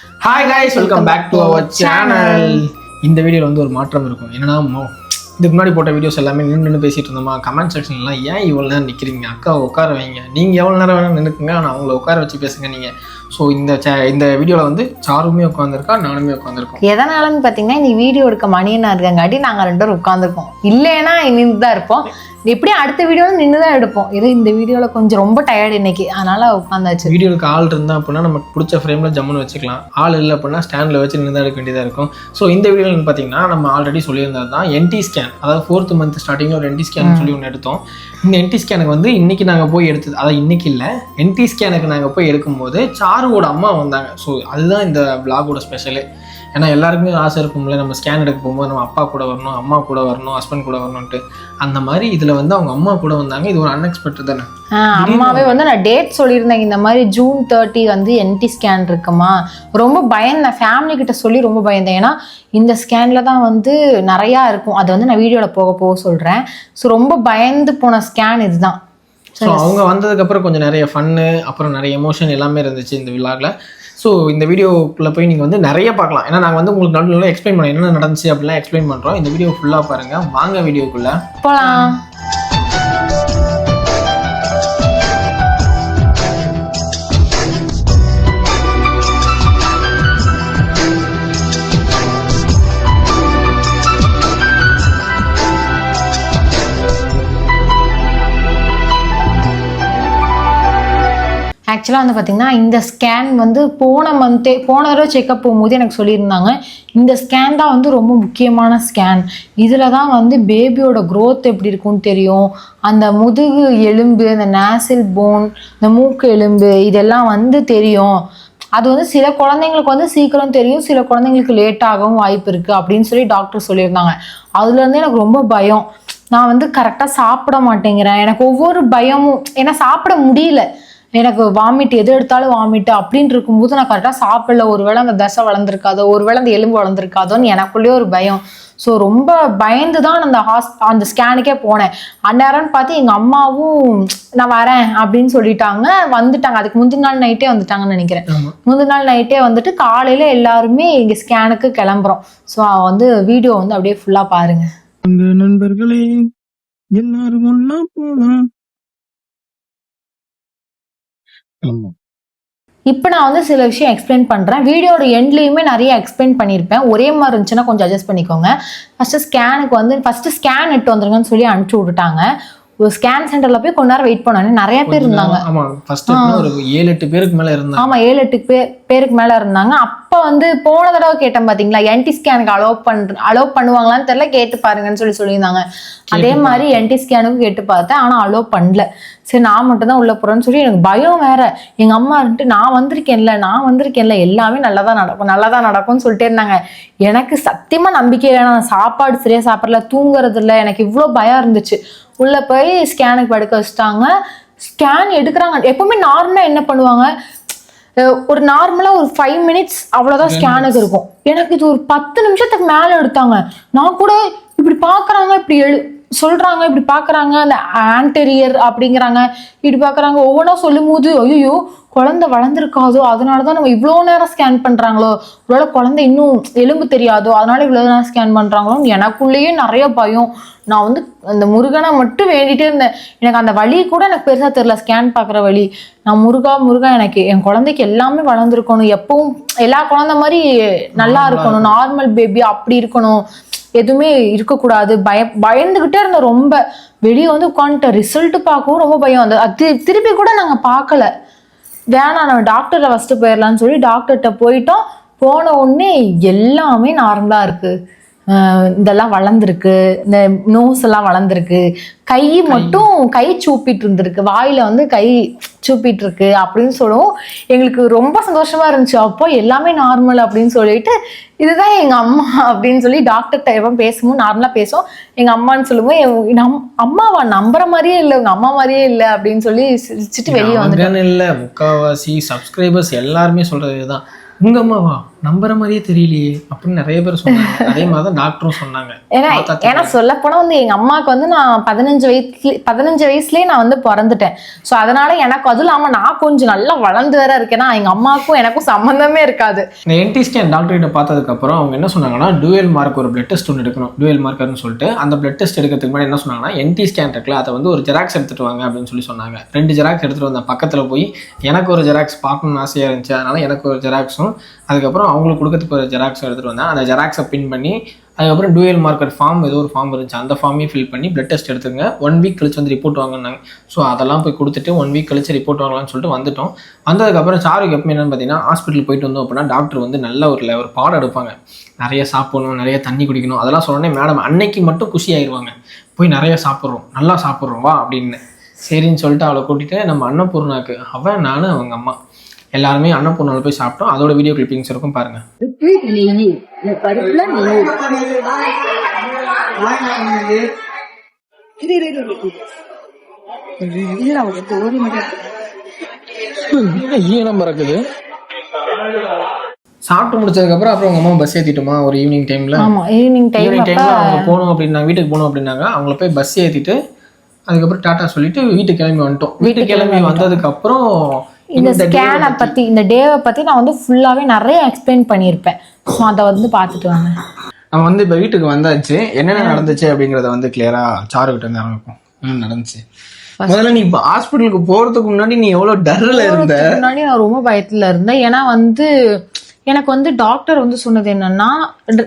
Hi guys welcome back to our channel இந்த வீடியோவில் வந்து ஒரு மாற்றம் இருக்கும். என்னன்னா இதுக்கு முன்னாடி போட்ட வீடியோஸ் எல்லாமே நின்று நின்று பேசிட்டு இருந்தோமா? கமெண்ட் செக்ஷன்லாம் ஏன் இவ்வளோ நேரம் நிற்கிறீங்க அக்கா உட்கார வைங்க. நீங்கள் எவ்வளோ நேரம் வேணால் நின்றுக்குங்க ஆனால் அவங்கள உட்கார வச்சு பேசுங்க நீங்கள் ஸோ இந்த சே இந்த வீடியோவில் வந்து சாருமே உட்காந்துருக்கா நானுமே உட்காந்துருக்கோம் எதனாலன்னு பார்த்தீங்கன்னா இந்த வீடியோ எடுக்க மணியனா இருக்காங்காட்டி நாங்கள் ரெண்டு பேரும் உட்காந்துருக்கோம் இல்லைன்னா நின்று தான் இருப்போம். எப்படியும் அடுத்த வீடியோ நின்று தான் எடுப்போம். ஏதோ இந்த வீடியோவில் கொஞ்சம் ரொம்ப டயர்டு இன்னைக்கு. அதனால உட்காந்தாச்சு. வீடியோக்கு ஆள் இருந்தால் அப்படின்னா நமக்கு பிடிச்ச ஃப்ரேமில் ஜம்முன்னு வச்சுக்கலாம். ஆள் இல்லை அப்படின்னா ஸ்டாண்டில் வச்சு நின்று தான் எடுக்க வேண்டியதாக இருக்கும். ஸோ இந்த வீடியோவில் பார்த்தீங்கன்னா நம்ம ஆல்ரெடி சொல்லியிருந்தது தான் என்டி ஸ்கேன் அதாவது ஃபோர்த் மந்த் ஸ்டார்டிங்கில் ஒரு என்டி ஸ்கேன் சொல்லி ஒன்று எடுத்தோம். இந்த என்டி ஸ்கேனுக்கு வந்து இன்னைக்கு நாங்கள் போய் எடுத்தது அதாவது இன்னைக்கு இல்லை என்டி ஸ்கேனுக்கு நாங்கள் போய் எடுக்கும்போது சாருவோட அம்மா வந்தாங்க. ஸோ அதுதான் இந்த பிளாகோட ஸ்பெஷலு ஏன்னா எல்லாருக்குமே ஆசை இருக்கும்ல நம்ம ஸ்கேன் எடுக்க போகும்போது நம்ம அப்பா கூட வரணும் அம்மா கூட வரணும் ஹஸ்பண்ட் கூட வரணும்ட்டு அந்த மாதிரி இதில் வந்து அவங்க அம்மா கூட வந்தாங்க. இது ஒரு அன்எக்ஸ்பெக்டட் தானே? அம்மாவே வந்து நான் டேட் சொல்லியிருந்தேன். இந்த மாதிரி ஜூன் தேர்ட்டி வந்து என்டி ஸ்கேன் இருக்குமா? ரொம்ப பயந்தேன் ஃபேமிலி கிட்ட சொல்லி ரொம்ப பயந்தேன். ஏன்னா இந்த ஸ்கேனில் தான் வந்து நிறையா இருக்கும். அதை வந்து நான் வீடியோவில் போக போக சொல்கிறேன் ஸோ ரொம்ப பயந்து போன ஸ்கேன் இதுதான். ஸோ அவங்க வந்ததுக்கப்புறம் கொஞ்சம் நிறைய ஃபன்னு அப்புறம் நிறைய எமோஷன் எல்லாமே இருந்துச்சு இந்த விழாவில் ஸோ இந்த வீடியோக்குள்ளே போய் நீங்கள் வந்து நிறைய பார்க்கலாம். ஏன்னா நாங்கள் வந்து உங்களுக்கு நடுவில் எக்ஸ்பிளைன் பண்ணோம் என்ன நடந்துச்சு அப்படிலாம் எக்ஸ்பிளைன் பண்ணுறோம் இந்த வீடியோ ஃபுல்லாக பாருங்கள் வாங்க வீடியோக்குள்ளே. போகலாம் ஆக்சுவலாக வந்து பார்த்தீங்கன்னா இந்த ஸ்கேன் வந்து போன மந்த்தே போன தடவை செக்கப் போகும்போது எனக்கு சொல்லியிருந்தாங்க. இந்த ஸ்கேன் தான் வந்து ரொம்ப முக்கியமான ஸ்கேன் இதில் தான் வந்து பேபியோட க்ரோத் எப்படி இருக்கும்னு தெரியும். அந்த முதுகு எலும்பு அந்த நேசில் போன் இந்த மூக்கு எலும்பு இதெல்லாம் வந்து தெரியும். அது வந்து சில குழந்தைங்களுக்கு வந்து சீக்கிரம் தெரியும் சில குழந்தைங்களுக்கு லேட்டாகவும் வாய்ப்பு இருக்குது அப்படின்னு சொல்லி டாக்டர் சொல்லியிருந்தாங்க. அதுலேருந்து எனக்கு ரொம்ப பயம். நான் வந்து கரெக்டாக சாப்பிட மாட்டேங்கிறேன். எனக்கு ஒவ்வொரு பயமும் ஏன்னா சாப்பிட முடியல. எனக்கு வாமிட் எது எடுத்தாலும் வாமிட் அப்படின்னு இருக்கும்போது நான் கரெக்டாக சாப்பிடல. ஒருவேளை அந்த தசை வளர்ந்துருக்காதோ ஒருவேளை அந்த எலும்பு வளர்ந்துருக்காதோன்னு எனக்குள்ளேயே ஒரு பயம். ஸோ ரொம்ப பயந்து தான் அந்த ஹாஸ் அந்த ஸ்கேனுக்கே போனேன். அந்நேரம்னு பார்த்து எங்கள் அம்மாவும் நான் வரேன் அப்படின்னு சொல்லிட்டாங்க. வந்துட்டாங்க. அதுக்கு முந்தின நாள் நைட்டே வந்துட்டாங்கன்னு நினைக்கிறேன். முந்தின நாள் நைட்டே வந்துட்டு காலையில் எல்லாருமே இங்கே ஸ்கேனுக்கு கிளம்புறோம். ஸோ வந்து வீடியோ வந்து அப்படியே ஃபுல்லாக பாருங்க. அங்க நண்பர்களே எல்லாரும் ஒன்னா போலாம். இப்போ நான் வந்து சில விஷயம் எக்ஸ்பிளைன் பண்ணுறேன் வீடியோட எண்ட்லேயுமே நிறைய எக்ஸ்பிளைன் பண்ணியிருப்பேன் ஒரே மாதிரி இருந்துச்சுன்னா கொஞ்சம் அட்ஜஸ்ட் பண்ணிக்கோங்க. ஃபஸ்ட்டு ஸ்கேனுக்கு வந்து ஃபஸ்ட்டு ஸ்கேன் இட்டு வந்துருங்கன்னு சொல்லி அனுப்பிச்சி விட்டுட்டாங்க. ஒரு ஸ்கேன் சென்டரில் போய் கொஞ்ச நேரம் வெயிட் பண்ணோன்னே நிறைய பேர் இருந்தாங்க. ஆமாம் ஃபர்ஸ்ட் ஒரு ஏழு எட்டு பேருக்கு மேலே இருந்தாங்க. ஆமா ஏழு எட்டு பேர். பேருக்கு மேல இருந்தாங்க. அப்ப வந்து போன தடவை கேட்டேன் பாத்தீங்களா? என்டி ஸ்கேனுக்கு அலோவ் பண்ற அலோவ் பண்ணுவாங்களான்னு தெரியல. கேட்டு பாருங்கன்னு சொல்லி சொல்லியிருந்தாங்க. அதே மாதிரி என்டி ஸ்கேனுக்கும் கேட்டு பார்த்தேன். ஆனா அலோவ் பண்ணல. சரி நான் மட்டும் தான் உள்ள போறேன்னு சொல்லி எனக்கு பயம் வேற. எங்க அம்மா இருந்துட்டு நான் வந்திருக்கேன்ல நான் வந்திருக்கேன்ல. எல்லாமே நல்லதா நடக்கும் நல்லதா நடக்கும்னு சொல்லிட்டே இருந்தாங்க. எனக்கு சத்தியமா நம்பிக்கை இல்லை நான் சாப்பாடு சரியா சாப்பிடல தூங்குறது இல்லை எனக்கு இவ்வளோ பயம் இருந்துச்சு. உள்ள போய் ஸ்கேனுக்கு படுக்க வச்சுட்டாங்க. ஸ்கேன் எடுக்கிறாங்க. எப்பவுமே நார்மலா என்ன பண்ணுவாங்க? ஒரு நார்மலா ஒரு ஃபைவ் மினிட்ஸ் அவ்வளவுதான் ஸ்கேனுக்கு இருக்கும். எனக்கு இது ஒரு பத்து நிமிஷத்துக்கு மேல எடுத்தாங்க. நான் கூட இப்படி பார்க்குறாங்க இப்படி எழு சொல்கிறாங்க இப்படி பார்க்குறாங்க அந்த ஆன்டெரியர் அப்படிங்கிறாங்க. இப்படி பார்க்குறாங்க ஒவ்வொன்றா சொல்லும் போது ஐயோ குழந்தை வளர்ந்துருக்காதோ அதனால தான் நம்ம இவ்வளோ நேரம் ஸ்கேன் பண்ணுறாங்களோ இவ்வளோ குழந்தை இன்னும் எலும்பு தெரியாதோ அதனால இவ்வளோ நேரம் ஸ்கேன் பண்ணுறாங்களோன்னு எனக்குள்ளேயே நிறைய பயம். நான் வந்து அந்த முருகனை மட்டும் வேண்டிகிட்டே இருந்தேன். எனக்கு அந்த வழி கூட எனக்கு பெருசாக தெரில ஸ்கேன் பார்க்குற வழி நான் முருகா முருகா எனக்கு என் குழந்தைக்கு எல்லாமே வளர்ந்துருக்கணும். எப்பவும் எல்லா குழந்தை மாதிரி நல்லா இருக்கணும். நார்மல் பேபி அப்படி இருக்கணும். எதுவுமே இருக்கக்கூடாது. பய பயந்துகிட்டே இருந்தோம் ரொம்ப வெளியே வந்து உட்காந்துட்டு ரிசல்ட் பார்க்கவும் ரொம்ப பயம் வந்தது. அது திருப்பி கூட நாங்கள் பார்க்கல. வேணாம் நம்ம டாக்டரை ஃபஸ்ட்டு போயிடலான்னு சொல்லி டாக்டர்கிட்ட போயிட்டோம். போன உடனே எல்லாமே நார்மலாக இருக்குது இதெல்லாம் வளர்ந்துருக்கு. இந்த நோஸ் எல்லாம் வளர்ந்துருக்கு. கை மட்டும் கை சூப்பிட்டு இருந்திருக்கு. வாயில வந்து கை சூப்பிட்டு இருக்கு அப்படின்னு சொல்லவும். எங்களுக்கு ரொம்ப சந்தோஷமா இருந்துச்சு. அப்போ எல்லாமே நார்மல் அப்படின்னு சொல்லிட்டு இதுதான் எங்க அம்மா அப்படின்னு சொல்லி டாக்டர்கிட்ட எப்போ பேசும்போது நார்மலா பேசுவோம். எங்க அம்மான்னு என் நம் அம்மாவா நம்புற மாதிரியே இல்லை. உங்க அம்மா மாதிரியே இல்லை அப்படின்னு சொல்லி சிரிச்சிட்டு வெளியே வந்துட்டேன் இல்லை. முக்காவாசி சப்ஸ்கிரைபர்ஸ் எல்லாருமே சொல்கிறது இதுதான் உங்கள் அம்மாவா? நம்புற மாதிரியே தெரியலையே அப்படின்னு நிறைய பேர் சொன்னாங்க. அதே மாதிரி தான் டாக்டரும் சொன்னாங்க. ஏன்னா ஏன்னா சொல்ல போனா வந்து எங்க அம்மாவுக்கு வந்து நான் பதினஞ்சு வயசுல பதினஞ்சு வயசுலயே நான் வந்து பிறந்துட்டேன். சோ அதனால எனக்கு அதுவும் இல்லாம நான் கொஞ்சம் நல்லா வளர்ந்து வேற இருக்கேன்னா எங்க அம்மாவுக்கும் எனக்கும் சம்பந்தமே இருக்காது. இந்த என்டி ஸ்கேன் டாக்டர் கிட்ட பார்த்ததுக்கு அப்புறம் அவங்க என்ன சொன்னாங்கன்னா டுவெல் மார்க் ஒரு பிளட் டெஸ்ட் ஒன்று எடுக்கணும் டுவெல் மார்க்கர்னு சொல்லிட்டு. அந்த பிளட் டெஸ்ட் எடுக்கிறதுக்கு முன்னாடி என்ன சொன்னாங்கன்னா என்டி ஸ்கேன் இருக்குல்ல அதை வந்து ஒரு ஜெராக்ஸ் எடுத்துட்டு வாங்க அப்படின்னு சொல்லி சொன்னாங்க. ரெண்டு ஜெராக்ஸ் எடுத்துட்டு வந்தேன். பக்கத்தில் போய் எனக்கு ஒரு ஜெராக்ஸ் பார்க்கணும்னு ஆசையாக இருந்துச்சு. அதனால எனக்கு ஒரு ஜெராக்ஸும் அதுக்கப்புறம் அவங்களுக்கு கொடுக்கறதுக்கு ஒரு ஜெராக்ஸ் எடுத்துகிட்டு வந்தேன். அந்த ஜெராக்ஸை பின் பண்ணி அதுக்கப்புறம் டூயல் மார்க்கர் ஃபார்ம் ஏதோ ஒரு ஃபார்ம் இருந்துச்சு. அந்த ஃபார்மையும் ஃபில் பண்ணி பிளட் டெஸ்ட் எடுத்துங்க ஒன் வீக் கழிச்சு வந்து ரிப்போர்ட் வாங்கினாங்க. ஸோ அதெல்லாம் போய் கொடுத்துட்டு ஒன் வீக் கழிச்சு ரிப்போர்ட் வாங்கலாம்னு சொல்லிட்டு வந்துட்டோம். வந்ததுக்கப்புறம் சாருக்கு எப்போ என்னன்னு பார்த்தீங்கன்னா ஹாஸ்பிட்டல் போயிட்டு வந்தோம் அப்படின்னா டாக்டர் வந்து நல்ல ஒரு ஒரு பாடம் எடுப்பாங்க. நிறைய சாப்பிடணும் நிறைய தண்ணி குடிக்கணும். அதெல்லாம் சொன்னோடனே மேடம் அன்னைக்கு மட்டும் குஷி ஆயிடுவாங்க போய் நிறைய சாப்பிட்றோம். நல்லா சாப்பிட்றோம் வா அப்படின்னு. சரின்னு சொல்லிட்டு அவளை கூட்டிகிட்டு நம்ம அன்னபூர்ணாக்கு அவன் நான் அவங்க அம்மா. எல்லாருமே அன்னபூர்ணாவில் போய் சாப்பிட்டோம். அதோட வீடியோ கிளிப்பிங்ஸ் இருக்கும் பாருங்க. ஈனம் பறக்குது? சாப்பிட்டு முடிச்சதுக்கப்புறம் அப்புறம் உங்க அம்மா பஸ் ஏற்றிட்டுமா ஒரு ஈவினிங் டைம்ல ஆமா ஈவினிங் டைம் ஈவினிங் டைம்ல அவங்க போகணும் அப்படின்னாங்க வீட்டுக்கு போகணும் அப்படின்னாங்க. அவங்கள போய் பஸ் ஏற்றிட்டு அதுக்கப்புறம் டாட்டா சொல்லிட்டு வீட்டுக்கு கிளம்பி வந்துட்டோம். வீட்டுக்கு கிளம்பி வந்ததுக்கு அப்புறம் இந்த ஸ்கேனை பத்தி. இந்த டேவை பத்தி நான் வந்து ஃபுல்லாவே நிறைய எக்ஸ்பிளைன் பண்ணியிருப்பேன். ஸோ அதை வந்து பார்த்துட்டு வாங்க. நம்ம வந்து இப்ப வீட்டுக்கு வந்தாச்சு. என்னென்ன நடந்துச்சு அப்படிங்கறத வந்து கிளியரா சாரு கிட்ட இருந்து ஆரம்பிப்போம். என்ன நடந்துச்சு? முதல்ல நீ ஹாஸ்பிட்டலுக்கு போறதுக்கு முன்னாடி நீ எவ்வளவு டர்ல இருந்த? முன்னாடி நான் ரொம்ப பயத்துல இருந்தேன். ஏன்னா வந்து எனக்கு வந்து டாக்டர் வந்து சொன்னது என்னன்னா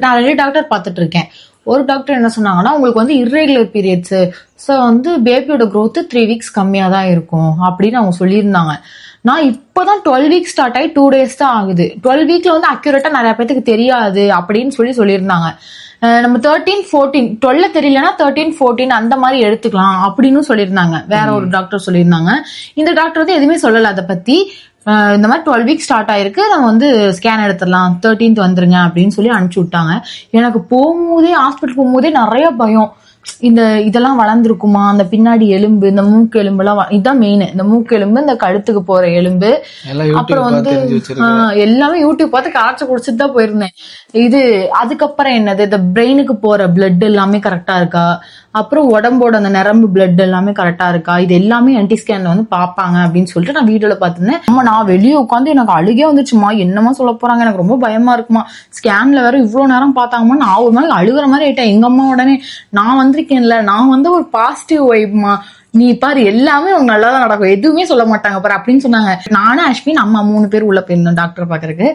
நான் ரெண்டு டாக்டர் பார்த்துட்டு இருக்கேன். ஒரு டாக்டர் என்ன சொன்னாங்கன்னா உங்களுக்கு வந்து irregular பீரியட்ஸ் ஸோ வந்து பேபியோட growth த்ரீ வீக்ஸ் கம்மியாக தான் இருக்கும் அப்படின்னு அவங்க சொல்லியிருந்தாங்க. நான் இப்போதான் டுவெல் வீக்ஸ் ஸ்டார்ட் ஆகி டூ டேஸ் தான் ஆகுது. டுவெல் வீக்ல வந்து அக்யூரேட்டாக நிறைய பேத்துக்கு தெரியாது அப்படின்னு சொல்லி சொல்லியிருந்தாங்க. நம்ம தேர்ட்டீன் ஃபோர்டீன் டுவெல்ல தெரியலனா தேர்ட்டீன் ஃபோர்டீன் அந்த மாதிரி எடுத்துக்கலாம் அப்படின்னு சொல்லியிருந்தாங்க. வேற ஒரு டாக்டர் சொல்லியிருந்தாங்க. இந்த டாக்டர் வந்து எதுவுமே சொல்லல அதை பத்தி அஹ் இந்த மாதிரி டுவெல் வீக் ஸ்டார்ட் ஆயிருக்கு. நம்ம வந்து ஸ்கேன் எடுத்துடலாம். தேர்ட்டீன்த் வந்துருங்க அப்படின்னு சொல்லி அனுப்பிச்சு விட்டாங்க. எனக்கு போகும்போதே ஹாஸ்பிட்டல் போகும்போதே நிறைய பயம். இந்த இதெல்லாம் வளர்ந்துருக்குமா? அந்த பின்னாடி எலும்பு இந்த மூக்கு எலும்புலாம் வ- இதுதான் மெயின் இந்த மூக்கு எலும்பு இந்த கழுத்துக்கு போற எலும்பு. எல்லாம் அப்புறம் வந்து எல்லாமே யூடியூப் பார்த்து காய்ச்சல் குடிச்சிட்டு தான் போயிருந்தேன். இது அதுக்கப்புறம் என்னது? இந்த பிரெயினுக்கு போற பிளட் எல்லாமே கரெக்டா இருக்கா? அப்புறம் உடம்போட அந்த நரம்பு பிளட் எல்லாமே கரெக்டா இருக்கா? இது எல்லாமே என்டி ஸ்கேனில் வந்து பாப்பாங்க அப்படின்னு சொல்லிட்டு நான் வீடியோல பார்த்திருந்தேன். அம்மா நான் வெளியே உட்காந்து எனக்கு அழுகே வந்துச்சுமா என்னமா சொல்ல போறாங்க? எனக்கு ரொம்ப பயமா இருக்குமா ஸ்கேன்ல வேற இவ்வளவு நேரம் பார்த்தாங்கம்மா. நான் ஒரு மாதிரி அழுகுற மாதிரி ஆயிட்டேன். எங்க அம்மா உடனே நான் வந்திருக்கேன்ல. நான் வந்து ஒரு பாசிட்டிவ் வைப்மா நீ பாரு எல்லாமே உங்க நல்லா தான் நடக்கும். எதுவுமே சொல்ல மாட்டாங்க பாரு அப்படின்னு சொன்னாங்க. நானும் அஸ்வின் அம்மா மூணு பேர் உள்ள போயிருந்தோம் டாக்டர் பாக்குறதுக்கு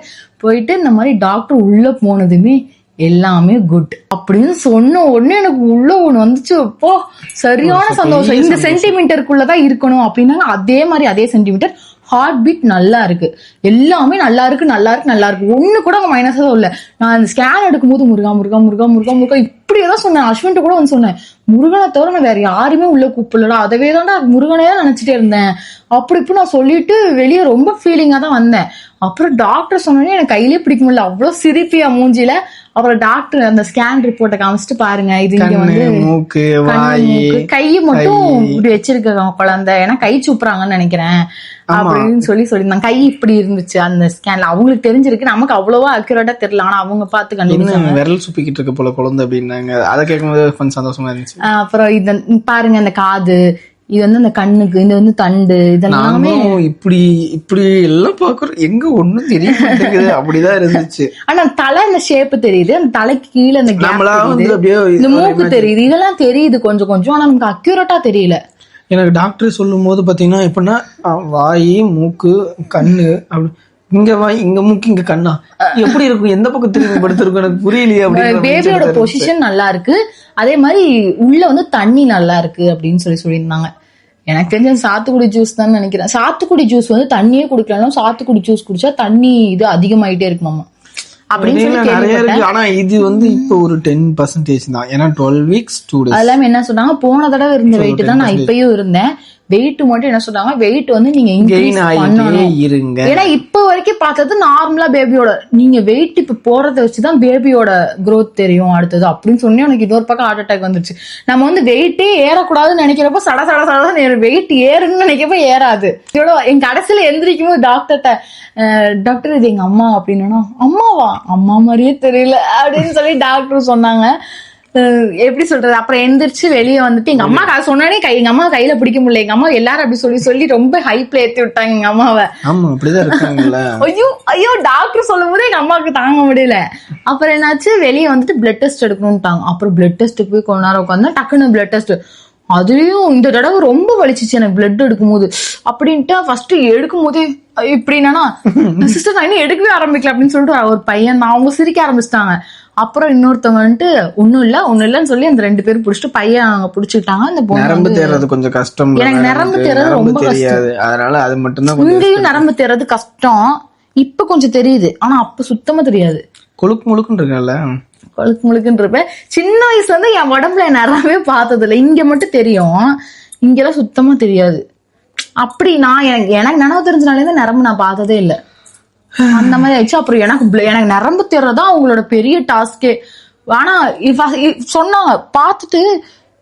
போயிட்டு இந்த மாதிரி டாக்டர் உள்ள போனதுமே எல்லாமே குட் அப்படின்னு சொன்ன உடனே எனக்கு உள்ள ஒண்ணு வந்துச்சு. அப்போ சரியான சந்தோஷம். இந்த சென்டிமீட்டருக்குள்ளதான் இருக்கணும். அப்படின்னாங்க அதே மாதிரி அதே சென்டிமீட்டர் ஹார்ட் பீட் நல்லா இருக்கு. எல்லாமே நல்லா இருக்கு நல்லா இருக்கு நல்லா இருக்கு. ஒண்ணு கூட அவங்க மைனஸா இல்ல நான் அந்த ஸ்கேன் எடுக்கும்போது முருகா முருகா முருகா முருகா முருகா இப்படியே தான் சொன்னேன். அஸ்வின்ட்ட கூட வந்து சொன்னேன். முருகனை தவிர நான் வேற யாருமே உள்ள கூப்பிடலடா. அதவே தான்டா முருகனே நினைச்சிட்டே இருந்தேன். அப்படி இப்படி நான் சொல்லிட்டு வெளியே ரொம்ப ஃபீலிங்கா தான் வந்தேன். அப்புறம் டாக்டர் சொன்னோடனே எனக்கு கையிலே பிடிக்க முடியல. அவ்வளவு சிரிப்பியா மூஞ்சில அப்புறம் டாக்டர் அந்த ஸ்கேன் ரிப்போர்ட்டை காமிச்சிட்டு பாருங்க. இது இங்க வந்து கையை மட்டும் இப்படி வச்சிருக்க குழந்தை. ஏன்னா கை சூப்புறாங்கன்னு நினைக்கிறேன். அப்படின்னு சொல்லி சொல்லியிருந்தாங்க. கை இப்படி இருந்துச்சு அந்த ஸ்கேன்ல அவங்களுக்கு தெரிஞ்சிருக்கு. நமக்கு அவ்வளவா அக்யூரேட்டா தெரியல. ஆனா அவங்க பார்த்து கண்டுபிடிச்சாங்க. விரல் சுப்பிக்கிட்டு இருக்க போல குழந்தை அப்படின்னாங்க. அதை கேட்கும்போது கொஞ்சம் சந்தோஷமா இருந்துச்சு. அப்புறம் இந்த பாருங்க அந்த காது. இது வந்து அந்த கண்ணுக்கு இது வந்து தண்டு இதெல்லாமே இப்படி இப்படி எல்லாம் பாக்குறோம் எங்க ஒண்ணும் தெரிய மாட்டேங்குது. அப்படிதான் இருந்துச்சு. ஆனா தலை இந்த ஷேப் தெரியுது. அந்த தலைக்கு கீழே அந்த தெரியுது. இந்த மூக்கு தெரியுது. இதெல்லாம் தெரியுது கொஞ்சம் கொஞ்சம். ஆனா நமக்கு அக்யூரேட்டா தெரியல. எனக்கு டாக்டர் சொல்லும் போது பாத்தீங்கன்னா எப்படின்னா வாய் மூக்கு கண்ணு அப்படி இங்க வாய் இங்க மூக்கு இங்க கண்ணா? எப்படி இருக்கும்? எந்த பக்கம் திரும்பி படுத்திருக்கும்? எனக்கு புரியலையே அப்படின்னு பேபியோட பொசிஷன் நல்லா இருக்கு. அதே மாதிரி உள்ள வந்து தண்ணி நல்லா இருக்கு அப்படின்னு சொல்லி சொல்லியிருந்தாங்க. எனக்கு தெரிஞ்ச சாத்துக்குடி ஜூஸ் தான் நினைக்கிறேன். சாத்துக்குடி ஜூஸ் வந்து தண்ணியே குடிக்கலாம் சாத்துக்குடி ஜூஸ் குடிச்சா தண்ணி இது அதிகமாயிட்டே இருக்குமாமா அப்படின்னு சொல்லி நிறைய கேள்விப்பட்டேன். இருக்கு. ஆனா இது வந்து இப்போ ஒரு டென் பர்சன்டேஜ் தான். ஏன்னா டுவெல் வீக்ஸ் டூ டேஸ் என்ன சொன்னாங்க? போன தடவை இருந்த வெயிட் தான் நான் இப்பயும் இருந்தேன். வெயிட் மட்டும் என்ன சொல்றாங்க வெயிட் வந்து நீங்க இன்க்ரீஸ் பண்ணணும். இருங்க. ஏன்னா இப்ப வரைக்கும் பார்த்தது நார்மலா பேபியோட நீங்க வெயிட் இப்ப போறதை வச்சுதான் பேபியோட க்ரோத் தெரியும் அடுத்தது அப்படின்னு சொன்னி எனக்கு இன்னொரு பக்கம் ஹார்ட் அட்டாக் வந்துருச்சு. நம்ம வந்து வெயிட்டே ஏறக்கூடாதுன்னு நினைக்கிறப்ப சட சட சட வெயிட் ஏறுன்னு நினைக்கிறப்ப ஏறாது. இதோட என் கடைசியில எந்திரிக்கும் போது டாக்டர்கிட்ட டாக்டர் இது எங்க அம்மா அப்படின்னா. அம்மாவா? அம்மா மாதிரியே தெரியல. அப்படின்னு சொல்லி டாக்டர் சொன்னாங்க. எப்படி சொல்றது? அப்புறம் எந்திரிச்சு வெளியே வந்துட்டு எங்க அம்மா அதை சொன்னானே கை எங்க அம்மா கையில பிடிக்க முடியல. எங்க அம்மா எல்லாரும் அப்படி சொல்லி சொல்லி ரொம்ப ஹைப்ல ஏத்தி விட்டாங்க எங்க அம்மாவை. ஆமா அப்படிதான் ஐயோ ஐயோ டாக்டர் சொல்லும் போது எங்க அம்மாவுக்கு தாங்க முடியல. அப்புறம் என்னாச்சு? வெளியே வந்துட்டு பிளட் டெஸ்ட் எடுக்கணும்ட்டாங்க. அப்புறம் பிளட் டெஸ்ட்டுக்கு போய் கொஞ்ச நேரம் உட்காந்து டக்குன்னு பிளட் டெஸ்ட் அதுலயும் இந்த தடவை ரொம்ப வலிச்சிச்சு எனக்கு பிளட் எடுக்கும்போது. அப்படின்ட்டு ஃபர்ஸ்ட் எடுக்கும் போதே இப்படின்னா சிஸ்டர் நான் இன்னும் எடுக்கவே ஆரம்பிக்கல அப்படின்னு சொல்லிட்டு ஒரு பையன் நான் அவங்க சிரிக்க ஆரம்பிச்சிட்டாங்க. அப்புறம் இன்னொருத்தவங்க வந்துட்டு ஒண்ணும் இல்ல ஒண்ணும் இல்லைன்னு சொல்லி அந்த ரெண்டு பேரும் புடிச்சிட்டு பையன் அவங்க புடிச்சுக்கிட்டாங்க. அந்த பொண்ணு நரம்பு தேர்றது கொஞ்சம் கஷ்டம் எனக்கு நரம்பு தேர்றது ரொம்ப கஷ்டம். தெரியாது. அதனால அது மட்டும்தான் இங்கேயும் நரம்பு தேர்றது கஷ்டம். இப்ப கொஞ்சம் தெரியுது. ஆனா அப்ப சுத்தமா தெரியாது. கொழுக்கு முழுக்குன்னு இருக்கல கொழுக்கு முழுக்குன்னு இருப்பேன். சின்ன வயசுல இருந்து என் உடம்புல நிறையவே பார்த்தது இல்ல இங்க மட்டும் தெரியும். இங்கெல்லாம் சுத்தமா தெரியாது. அப்படி நான் எனக்கு எனக்கு நினைவு தெரிஞ்சனாலே தான் நரம்பு நான் பார்த்ததே இல்ல. அந்த மாதிரி ஆயிடுச்சு. அப்புறம் எனக்கு எனக்கு நரம்பு தேர்றதான் அவங்களோட பெரிய டாஸ்கே ஆனா சொன்னாங்க பார்த்துட்டு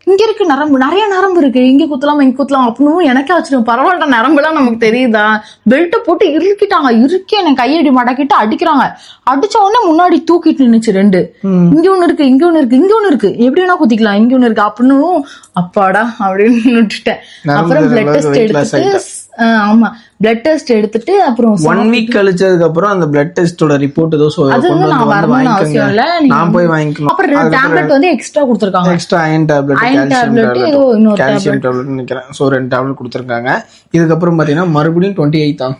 இங்க இருக்கு நரம்பு நிறைய நரம்பு இருக்கு. இங்க குத்தலாம் இங்க குத்தலாம் அப்படின்னு எனக்கே ஆச்சரியம். பரவாயில்ல நரம்புலாம் நமக்கு தெரியுதா? பெல்ட்டை போட்டு இறுக்கிட்டாங்க. இறுக்கி எனக்கு கையடி மடக்கிட்டு அடிக்கிறாங்க. அடிச்ச உடனே முன்னாடி தூக்கிட்டு நின்னுச்சு ரெண்டு. இங்க ஒண்ணு இருக்கு இங்க ஒண்ணு இருக்கு இங்க ஒண்ணு இருக்கு. எப்படி வேணா குத்திக்கலாம் இங்க ஒண்ணு இருக்கு. அப்படின்னு அப்பாடா அப்படின்னு விட்டுட்டேன். நரம்பு அப்புறம் பிளட் டெஸ்ட் எடுத்துட்டு ஆமா. பிளட் டெஸ்ட் எடுத்துட்டு அப்புறம் ஒன் வீக் கழிச்சதுக்கு அப்புறம் அந்த பிளட் டெஸ்டோட ரிப்போர்ட் ஏதோ சொ- அது வந்து நான் வரணும்னு அவசியம் இல்ல. நான் போய் வாங்கிக்கலாம் அப்புறம் டேப்லெட் வந்து எக்ஸ்ட்ரா கொடுத்துருக்காங்க. Extra iron tablet calcium tablet, ஏதோ இன்னொரு டேப்லெட் கால்சியம் டேப்லெட் நினைக்கிறேன். ஸோ ரெண்டு டேப்லெட் கொடுத்துருக்காங்க. இதுக்கப்புறம் பார்த்தீங்கன்னா மறுபடியும் டுவெண்ட்டி எயிட் தான்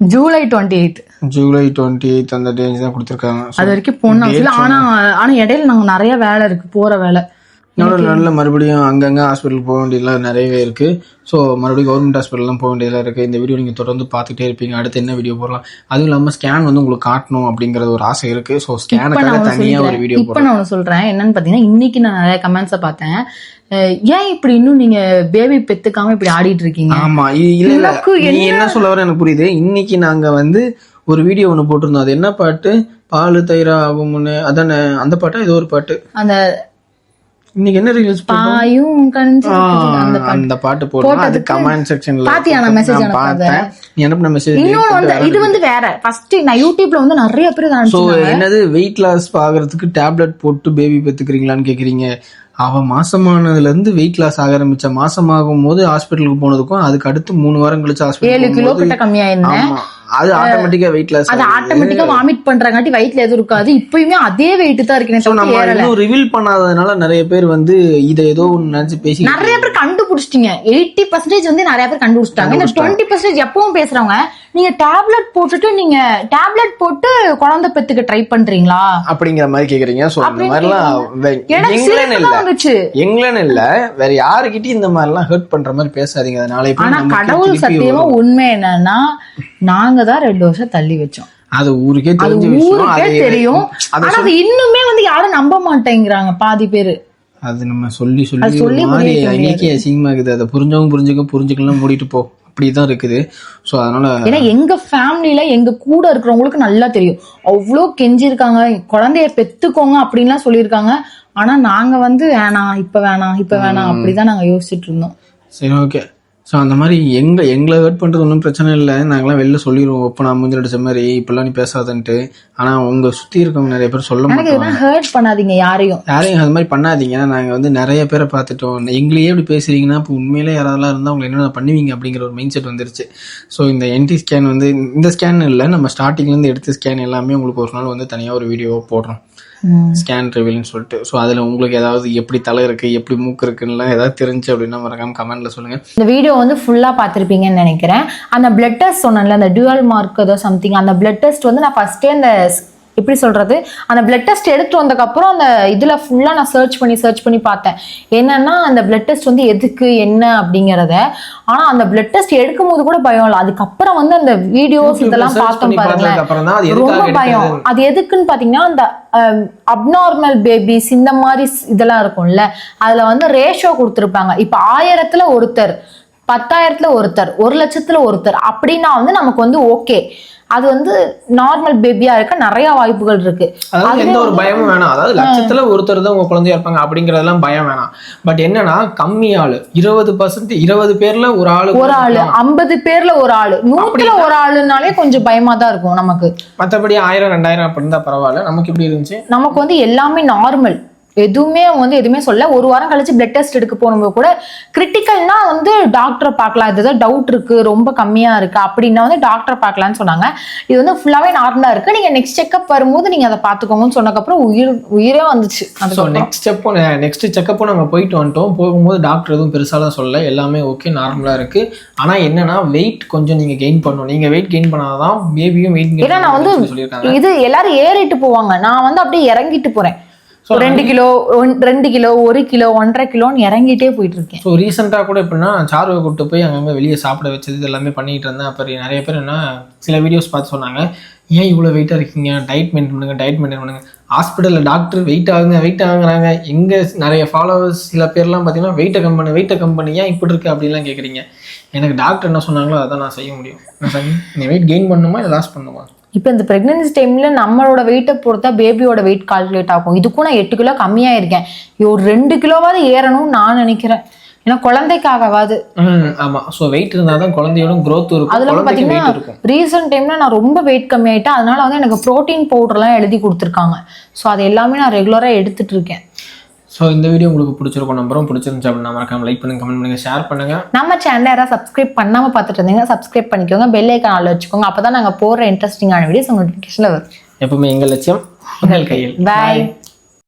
July twenty eight July twenty eight அந்த டேஞ்ச் தான் கொடுத்துருக்காங்க. அது வரைக்கும் போன அவசியம் ஆனா ஆனா இடையில நாங்க நிறைய வேலை இருக்கு. போற வேலை. இன்னொரு நல்ல மறுபடியும் அங்கங்க ஹாஸ்பிட்டல் போக வேண்டியதெல்லாம் நிறையவே இருக்கு. ஸோ மறுபடியும் கவர்மெண்ட் ஹாஸ்பிட்டல்லாம் போக வேண்டியதெல்லாம் இருக்கு. இந்த வீடியோ நீங்கள் தொடர்ந்து பார்த்துட்டே இருப்பீங்க. அடுத்து என்ன வீடியோ போடலாம்? அதுவும் இல்லாமல் ஸ்கேன் வந்து உங்களுக்கு காட்டணும் அப்படிங்கிறது ஒரு ஆசை இருக்கு. ஸோ ஸ்கேனுக்காக தனியாக ஒரு. வீடியோ இப்ப நான் சொல்றேன். என்னன்னு பாத்தீங்கன்னா இன்னைக்கு நான் நிறைய கமெண்ட்ஸை பார்த்தேன். ஏன் இப்படி இன்னும் நீங்க பேபி பெத்துக்காம இப்படி ஆடிட்டு இருக்கீங்க? ஆமா இல்ல நீ என்ன சொல்ல வர எனக்கு புரியுது. இன்னைக்கு நாங்க வந்து ஒரு வீடியோ ஒண்ணு போட்டிருந்தோம். அது என்ன பாட்டு? பால் தயிரா ஆகும்னு அதானே? அந்த பாட்டா ஏதோ ஒரு பாட்டு. அந்த இன்னைக்கு என்ன ரீல்ஸ் பாயும் கணிஞ்சு அந்த பாட்டு. பாட்டு அது கமெண்ட் செக்ஷன்ல பாத்தியா நான் அனுப்புனத? பார்த்தேன். நீ அனுப்பின மெசேஜ் வந்து இது வந்து வேற. ஃபர்ஸ்ட் நான் யூடியூப்ல வந்து நிறைய பேர் ஸோ அனுப்பிச்சிருந்தாங்க. என்னது வெயிட் லாஸ் ஆகிறதுக்கு டேப்லெட் போட்டு பேபி பெத்துக்கிறீங்களான்னு கேக்குறீங்க. அவ மாசமானதுல இருந்து வெயிட் லாஸ் ஆக ஆரம்பிச்ச மாசமாகும் போது ஹாஸ்பிட்டலுக்கு போனதுக்கும் அதுக்கு அடுத்து மூணு வாரம் கழிச்சு ஏழு ஹாஸ்பிட்டல் கிலோ கிட்ட கம்மியாயிருந்தேன். அது ஆட்டோமேட்டிக்கா வெயிட் லாஸ் அது ஆட்டோமேட்டிக்கா வாமிட் பண்றங்காட்டி வயித்துல எதுவும் இருக்காது. இப்பயுமே அதே வெயிட் தான் இருக்கேன் ஸோ நம்ம ரிவீல் பண்ணாததுனால நிறைய பேர் வந்து இதை ஏதோ ஒன்று நினைச்சு பேசி நிறைய பேர் கண்டுபிடிச்சிட்டீங்க. எயிட்டி பர்சன்டேஜ் வந்து நிறைய பேர் கண்டுபிடிச்சிட்டாங்க. இந்த டுவெண்ட்டி பர்சன்டேஜ் எப்பவும் பேசுறவங்க நீங்க டேப்லெட் போட்டுட்டு நீங்க டேப்லெட் போட்டு குழந்தை பெத்துக்க ட்ரை பண்றீங்களா? அப்படிங்கிற மாதிரி கேக்குறீங்க. ஸோ அந்த மாதிரிலாம் சிரிப்பு இல்ல. வேற யாருக்கிட்டையும் இந்த மாதிரிலாம் ஹர்ட் பண்ற மாதிரி பேசாதீங்க. அது நாளை போய் ஆனா கடவுள் சத்தியமா. உண்மை என்னன்னா நாங்க தான் ரெண்டு வருஷம் தள்ளி வச்சோம். அது ஊருக்கே தெரியும். ஆனா அது இன்னுமே வந்து யாரும் நம்ப மாட்டேங்கிறாங்க பாதி பேரு. அது நம்ம சொல்லி சொல்லி சொல்லி ஒரு மாதிரி அன்னைக்கே அசிங்கமா இருக்குது அதை புரிஞ்சவங்க புரிஞ்சுக்க புரிஞ்சுக்கலாம் மூடிட்டு போ. அப்படிதான் இருக்குது. ஸோ அதனால ஏன்னா எங்க ஃபேமிலில எங்க கூட இருக்கிறவங்களுக்கு நல்லா தெரியும். அவ்வளோ கெஞ்சிருக்காங்க. குழந்தைய பெத்துக்கோங்க அப்படின்லாம் சொல்லியிருக்காங்க. ஆனா நாங்க வந்து வேணாம் இப்ப வேணாம் இப்ப வேணாம் அப்படிதான் நாங்க யோசிச்சுட்டு இருந்தோம். சரி ஓகே ஸோ அந்த மாதிரி எங்க எங்களை ஹர்ட் பண்றது ஒன்றும் பிரச்சனை இல்லை. நாங்களாம் வெளில சொல்லிடுவோம். இப்போ நான் மூஞ்சில் அடிச்ச மாதிரி இப்பெல்லாம் நீ பேசாதன்ட்டு. ஆனா உங்க சுத்தி இருக்கவங்க நிறைய பேர் சொல்ல மாட்டாங்க. ஹர்ட் பண்ணாதீங்க யாரையும். யாரையும் அது மாதிரி பண்ணாதீங்க. ஏன்னா நாங்க வந்து நிறைய பேரை பார்த்துட்டோம். எங்களையே இப்படி பேசுறீங்கன்னா இப்போ உண்மையிலே யாராவதுலாம் இருந்தால் உங்களை என்ன பண்ணுவீங்க அப்படிங்கிற ஒரு மைண்ட் செட் வந்துருச்சு. ஸோ இந்த என்டி ஸ்கேன் வந்து இந்த ஸ்கேன் இல்லை. நம்ம ஸ்டார்டிங்லேருந்து எடுத்த ஸ்கேன் எல்லாமே உங்களுக்கு ஒரு நாள் வந்து தனியாக ஒரு வீடியோ போடுறோம். ஸ்கேன் ரிவீல்னு சொல்லிட்டு. ஸோ அதில் உங்களுக்கு ஏதாவது எப்படி தலை இருக்கு எப்படி மூக்கு இருக்குன்னுலாம் ஏதாவது தெரிஞ்சு அப்படின்னா மறக்காம கமெண்ட்ல சொல்லுங்க. இந்த வீடியோ வந்து ஃபுல்லா பார்த்திருப்பீங்கன்னு நினைக்கிறேன். அந்த பிளட் டெஸ்ட் சொன்னேன்ல அந்த டியூவல் மார்க் ஏதோ சம்திங் அந்த பிளட் டெஸ்ட் வந்து நான் ஃபர்ஸ்டே அந்த எப்படி சொல்றது? அந்த பிளட் டெஸ்ட் எடுத்து வந்ததுக்கப்புறம் அந்த இதுல ஃபுல்லா நான் சர்ச் பண்ணி சர்ச் பண்ணி பார்த்தேன். என்னன்னா அந்த பிளட் டெஸ்ட் வந்து எதுக்கு என்ன அப்படிங்கறத. ஆனா அந்த பிளட் டெஸ்ட் எடுக்கும் போது கூட பயம் இல்லை. அதுக்கப்புறம் வந்து அந்த வீடியோஸ் இதெல்லாம் பார்த்தோம் பாருங்களேன். ரொம்ப பயம்? அது எதுக்குன்னு பாத்தீங்கன்னா அந்த அப்நார்மல் பேபிஸ் இந்த மாதிரி இதெல்லாம் இருக்கும்ல. அதுல வந்து ரேஷியோ கொடுத்துருப்பாங்க. இப்ப ஆயிரத்துல ஒருத்தர். பத்தாயிரத்துல ஒருத்தர் ஒரு லட்சத்துல ஒருத்தர் அப்படின்னா வந்து நமக்கு வந்து ஓகே அது வந்து நார்மல் பேபியா இருக்க நிறைய வாய்ப்புகள் இருக்கு. அதாவது அதுவே எந்த ஒரு பயமும் வேணாம். அதாவது லட்சத்துல ஒருத்தர் தான் உங்க குழந்தையா இருப்பாங்க அப்படிங்கறதெல்லாம் பயம் வேணாம். பட் என்னன்னா கம்மி ஆளு. இருபது பர்சன்ட் இருபது பேர்ல ஒரு ஆளு ஒரு ஆளு. ஐம்பது பேர்ல ஒரு ஆளு. நூத்துல ஒரு ஆளுனாலே கொஞ்சம் பயமா தான் இருக்கும் நமக்கு. மத்தபடி ஆயிரம் ரெண்டாயிரம் அப்படி இருந்தா பரவாயில்ல. நமக்கு எப்படி இருந்துச்சு. நமக்கு வந்து எல்லாமே நார்மல் எதுவுமே அவங்க வந்து எதுவுமே சொல்ல ஒரு வாரம் கழிச்சு பிளட் டெஸ்ட் எடுக்க போனவங்க கூட கிரிட்டிக்கல்னா வந்து டாக்டரை பார்க்கலாம். இது டவுட் இருக்கு ரொம்ப கம்மியா இருக்கு அப்படின்னா வந்து டாக்டரை பார்க்கலாம்னு சொன்னாங்க. இது வந்து ஃபுல்லாவே நார்மலா இருக்கு. நீங்க நெக்ஸ்ட் செக்அப் வரும்போது நீங்க அதை பார்த்துக்கோங்கன்னு சொன்னதுக்கப்புறம் உயிர் உயிரே வந்துச்சு. நெக்ஸ்ட் ஸ்டெப்பும் நெக்ஸ்ட் செக்கப்பும் நாங்கள் போயிட்டு வந்துட்டோம். போகும்போது டாக்டர் எதுவும் பெருசாலாம் சொல்லல. எல்லாமே ஓகே நார்மலாக இருக்கு. ஆனால் என்னன்னா வெயிட் கொஞ்சம் நீங்கள் கெயின் பண்ணணும். நீங்கள் வெயிட் கெயின் பண்ணாதான் பேபியும் வெயிட் ஏன்னா நான் வந்து இது எல்லாரும் ஏறிட்டு போவாங்க. நான் வந்து அப்படியே இறங்கிட்டு போறேன். ரெண்டு கிலோ ஒன்- ரெண்டு கிலோ ஒரு கிலோ ஒன்றரை கிலோன்னு இறங்கிட்டே போயிட்டு இருக்கேன் ஸோ ரீசெண்டாக கூட எப்படின்னா சார்வை கூட்டு போய் அங்கங்கே வெளியே சாப்பிட வச்சது இது எல்லாமே பண்ணிட்டு இருந்தேன். அப்புறம் நிறைய பேர் என்ன சில வீடியோஸ் பார்த்து சொன்னாங்க ஏன் இவ்வளோ வெயிட்டாக இருக்கீங்க? டயட் மெயின்டைன் பண்ணுங்க டயட் மெயின்டைன் பண்ணுங்க. ஹாஸ்பிட்டலில் டாக்டர் வெயிட் ஆகுங்க வெயிட் ஆகுறாங்க. எங்கே நிறைய ஃபாலோவர்ஸ் சில பேர்லாம் பார்த்தீங்கன்னா வெயிட்டை கம் பண்ணு வெயிட்டை கம் பண்ணி ஏன் இப்படி இருக்கு? அப்படிலாம் கேட்குறீங்க எனக்கு டாக்டர் என்ன சொன்னாங்களோ அதான் நான் செய்ய முடியும். நான் நீ வெயிட் கெயின் பண்ணுமா இல்லை லாஸ் பண்ணுமா? இப்போ இந்த ப்ரெக்னன்சி டைம்ல நம்மளோட வெயிட்டை பொறுத்தா பேபியோட வெயிட் கால்குலேட் ஆகும். இதுக்கும் நான் எட்டு கிலோ கம்மியா இருக்கேன் ஒரு ரெண்டு கிலோவாவது ஏறணும்னு நான் நினைக்கிறேன். ஏன்னா குழந்தைக்காகவாது. ஆமாம் ஸோ வெயிட் இருந்தால் தான் குழந்தையோட growth இருக்கும். அதுல இருக்கும். ரீசெண்ட் டைம்ல நான் ரொம்ப வெயிட் கம்மியாயிட்டேன். அதனால வந்து எனக்கு ப்ரோட்டீன் பவுடர்லாம் எழுதி கொடுத்துருக்காங்க. ஸோ அது எல்லாமே நான் ரெகுலரா எடுத்துட்டு இருக்கேன். ஸோ இந்த வீடியோ உங்களுக்கு பிடிச்சிருக்கும் நம்பரும் பிடிச்சிருந்துச்சு அப்படின்னா மறக்காம லைக் பண்ணுங்க கமெண்ட் பண்ணுங்க ஷேர் பண்ணுங்க. நம்ம சேனலை யாராவது சப்ஸ்கிரைப் பண்ணாம பார்த்துட்டு இருந்தீங்க சப்ஸ்கிரைப் பண்ணிக்கோங்க பெல் ஐக்கான் ஆள் வச்சுக்கோங்க. அப்பதான் நாங்க போடுற இன்ட்ரெஸ்டிங்கான வீடியோஸ் உங்க நோட்டிஃபிகேஷன்ல வரும். எப்பவுமே எங்கள் லட்சியம்? உங்கள் கையில். பாய்